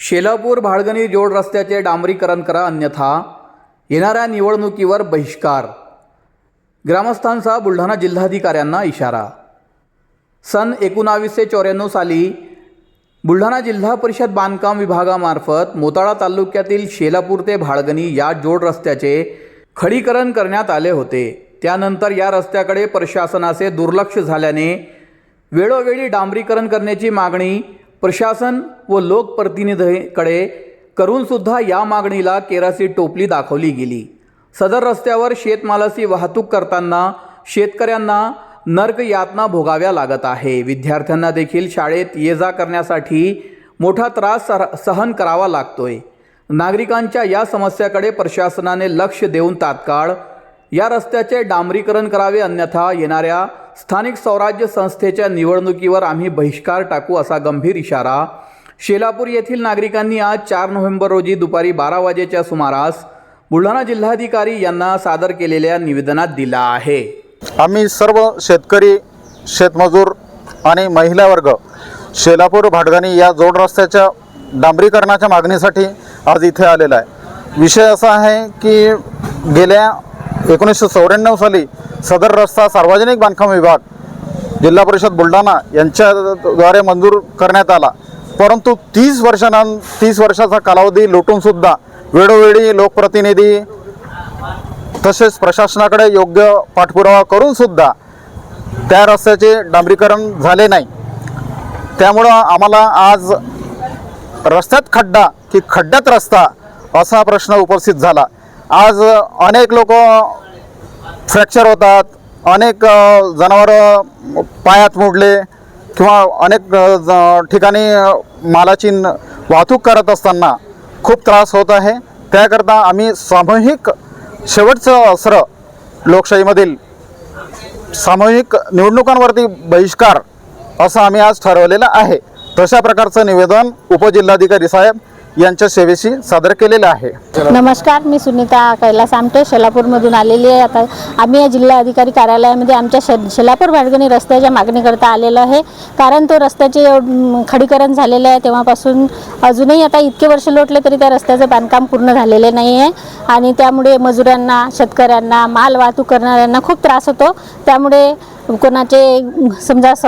शेलापूर भाळगणी जोड रस्त्याचे डांबरीकरण करा अन्यथा. येणाऱ्या निवडणुकीवर बहिष्कार. ग्रामस्थांचा बुलढाणा जिल्हाधिकाऱ्यांना इशारा. सन एकोणावीसशे चौऱ्याण्णव साली बुलढाणा जिल्हा परिषद बांधकाम विभागामार्फत मोताळा तालुक्यातील शेलापूर ते भाळगणी या जोड रस्त्याचे खडीकरण करण्यात आले होते. त्यानंतर या रस्त्याकडे प्रशासनाचे दुर्लक्ष झाल्याने वेळोवेळी डांबरीकरण करण्याची मागणी प्रशासन व लोकप्रतिनिधीकडे करूनसुद्धा या मागणीला केराची टोपली दाखवली गेली. सदर रस्त्यावर शेतमालाची वाहतूक करताना शेतकऱ्यांना नर्क यातना भोगाव्या लागत आहे. विद्यार्थ्यांना देखील शाळेत ये जा करण्यासाठी मोठा त्रास सर- सहन करावा लागतोय. नागरिकांच्या या समस्याकडे प्रशासनाने लक्ष देऊन तात्काळ या रस्त्याचे डांबरीकरण करावे अन्यथा येणाऱ्या स्थानिक स्वराज्य संस्थेच्या निवडणुकीवर आम्ही बहिष्कार टाकू असा गंभीर इशारा. शेलापूर येथील नागरिकांनी आज चार नोव्हेंबर रोजी दुपारी बारा वाजेच्या सुमारास बुलढाणा जिल्हाधिकारी यांना सादर केलेल्या निवेदनात दिला आहे. आम्ही सर्व शेतकरी शेतमजूर आणि महिला वर्ग शेलापूर भाटगाणी या जोड रस्त्याच्या डांबरीकरणाच्या मागणीसाठी आज इथे आलेला आहे. विषय असा आहे की गेल्या एकोणीसशे चौऱ्याण्णव साली सदर रस्ता सार्वजनिक बांधकाम विभाग जिल्हा परिषद बुलढाणा यांच्याद्वारे मंजूर करण्यात आला. परंतु तीस वर्षानं तीस वर्षाचा कालावधी लोटूनसुद्धा वेळोवेळी लोकप्रतिनिधी तसेच प्रशासनाकडे योग्य पाठपुरावा करूनसुद्धा त्या रस्त्याचे डांबरीकरण झाले नाही. त्यामुळं आम्हाला आज रस्त्यात खड्डा की खड्ड्यात रस्ता असा प्रश्न उपस्थित झाला. आज अनेक लोक फ्रॅक्चर होतात अनेक जनावरं पायात मोडले किंवा अनेक ज- ठिकाणी मालाची वाहतूक करत असताना खूप त्रास होत आहे. त्याकरता आम्ही सामूहिक शेवटचं अस्त्र लोकशाहीमधील सामूहिक निवडणुकांवरती बहिष्कार असं आम्ही आज ठरवलेलं आहे. तशा प्रकारचं निवेदन उपजिल्हाधिकारी साहेब यांच्या सेवेशी सादर केलेलं आहे. नमस्कार मी सुनीता कैलास आमटे शेलापूरमधून आलेली आहे. आता आम्ही या जिल्हा अधिकारी कार्यालयामध्ये आमच्या शे शेलापूर भाडगणी रस्त्याच्या मागणीकरता आलेलो आहे. कारण तो रस्त्याचे खडीकरण झालेलं आहे. तेव्हापासून अजूनही आता इतके वर्ष लोटले तरी त्या रस्त्याचं बांधकाम पूर्ण झालेले नाही आहे. आणि त्यामुळे मजुरांना शेतकऱ्यांना माल वाहतूक करणाऱ्यांना खूप त्रास होतो. त्यामुळे कोणाचे समजा स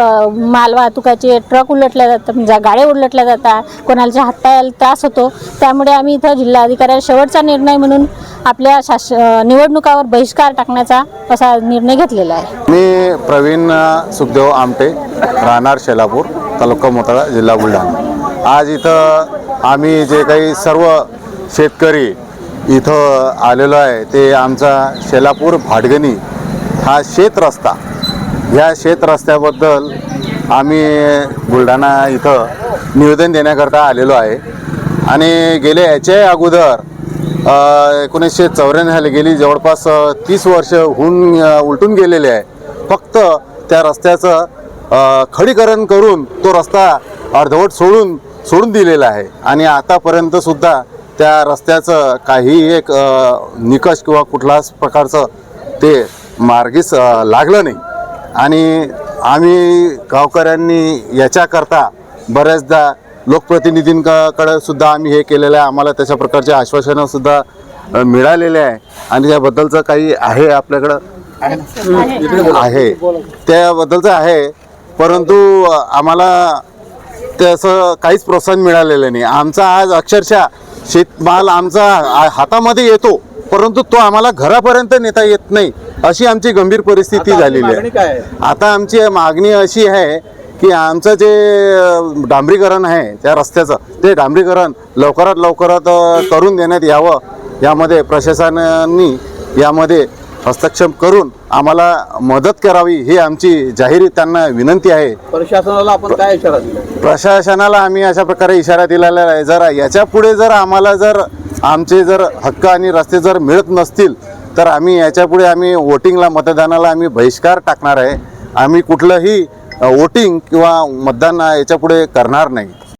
माल वाहतुकाचे ट्रक उलटल्या जातात म्हणजे गाड्या उलटल्या जातात कोणाच्या हातपायाला त्रास होतो त्यामुळे आम्ही इथं जिल्हाधिकाऱ्याला शेवटचा निर्णय म्हणून आपल्या शास निवडणुकावर बहिष्कार टाकण्याचा असा निर्णय घेतलेला आहे. मी प्रवीण सुखदेव आमटे राहणार शेलापूर तालुका मोताळा जिल्हा बुलढाणा. आज इथं आम्ही जे काही सर्व शेतकरी इथं आलेलो आहे ते आमचा शेलापूर भाटगणी हा शेत रस्ता ह्या शेत रस्त्याबद्दल आम्ही बुलढाणा इथं निवेदन देण्याकरता आलेलो आहे. आणि गेले याच्याही अगोदर एकोणीसशे चौऱ्याण्णव साली गेली जवळपास तीस वर्ष होऊन उलटून गेलेले आहे. फक्त त्या रस्त्याचं खडीकरण करून तो रस्ता अर्धवट सोडून सोडून दिलेला आहे. आणि आतापर्यंतसुद्धा त्या रस्त्याचं काही एक निकष किंवा कुठलाच प्रकारचं ते मार्गीस लागलं नाही. आणि आम्ही गावकऱ्यांनी याच्याकरता बऱ्याचदा लोकप्रतिनिधींकडे सुद्धा आम्ही हे केलेलं आहे. आम्हाला तशा प्रकारचे आश्वासनं सुद्धा मिळालेले आहे. आणि त्याबद्दलचं काही आहे आपल्याकडं? आहे. त्याबद्दलचं आहे. परंतु आम्हाला त्याचं काहीच प्रोत्साहन मिळालेलं नाही. आमचा आज अक्षरशः शेतमाल आमचा हातामध्ये येतो. परंतु तो आम्हाला घरापर्यंत नेता येत नाही अशी आमची गंभीर परिस्थिती झालेली आहे. आता आमची मागणी अशी आहे की आमचं जे डांबरीकरण आहे त्या रस्त्याचं ते डांबरीकरण लवकरात लवकरात करून देण्यात यावं. यामध्ये प्रशासनाने यामध्ये हस्तक्षेप करून आम्हाला मदत करावी ही आमची जाहीर त्यांना विनंती आहे. प्रशासनाला आपण काय इशारा दिला? प्रशासनाला आम्ही अशा प्रकारे इशारा दिलेला आहे. जर याच्यापुढे जर आम्हाला जर आमचे जर हक्क आणि रस्ते जर मिळत नसतील तर आम्ही याच्यापुढे आम्ही वोटिंगला मतदानाला आम्ही बहिष्कार टाकणार आहे. आम्ही कुठलंही वोटिंग किंवा मतदान याच्यापुढे करणार नाही.